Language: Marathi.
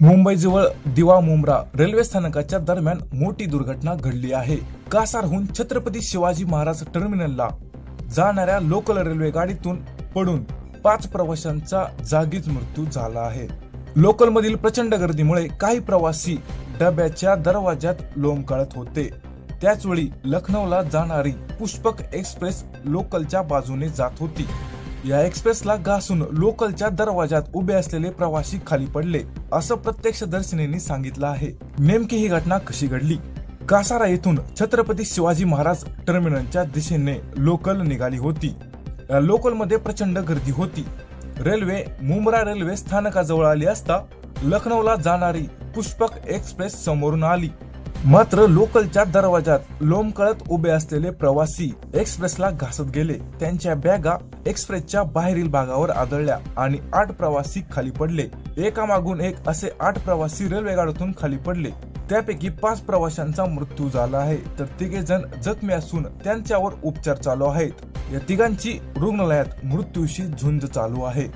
मुंबईजवळ दिवा मुंब्रा रेल्वे स्थानकाच्या दरम्यान मोठी दुर्घटना घडली आहे. कासारहून छत्रपती शिवाजी महाराज टर्मिनलला जाणाऱ्या लोकल रेल्वे गाडीतून पडून पाच प्रवाशांचा जागीच मृत्यू झाला आहे. लोकलमधील प्रचंड गर्दीमुळे काही प्रवासी डब्याच्या दरवाज्यात लोंबकळत होते. त्याचवेळी लखनौला जाणारी पुष्पक एक्सप्रेस लोकलच्या बाजूने जात होती. या एक्सप्रेसला घासून लोकलच्या दरवाजात उभे असलेले प्रवासी खाली पडले असं प्रत्यक्षदर्शींनी सांगितलं आहे. नेमकी ही घटना कशी घडली? कासारा येथून छत्रपती शिवाजी महाराज टर्मिनलच्या दिशेने लोकल निघाली होती. या लोकलमध्ये प्रचंड गर्दी होती. रेल्वे मुंब्रा रेल्वे स्थानकाजवळ आली असता लखनौला जाणारी पुष्पक एक्सप्रेस समोरून आली. मात्र लोकलच्या दरवाजात लोंबकळत उभे असलेले प्रवासी एक्सप्रेसला घासत गेले. त्यांच्या बॅगा एक्सप्रेसच्या बाहेरील भागावर आदळल्या आणि आठ प्रवासी खाली पडले. एकामागून एक असे आठ प्रवासी रेल्वे गाडीतून खाली पडले. त्यापैकी पाच प्रवाशांचा मृत्यू झाला आहे. तर तिघे जण जखमी असून त्यांच्यावर उपचार चालू आहेत. या तिघांची रुग्णालयात मृत्यूशी झुंज चालू आहे.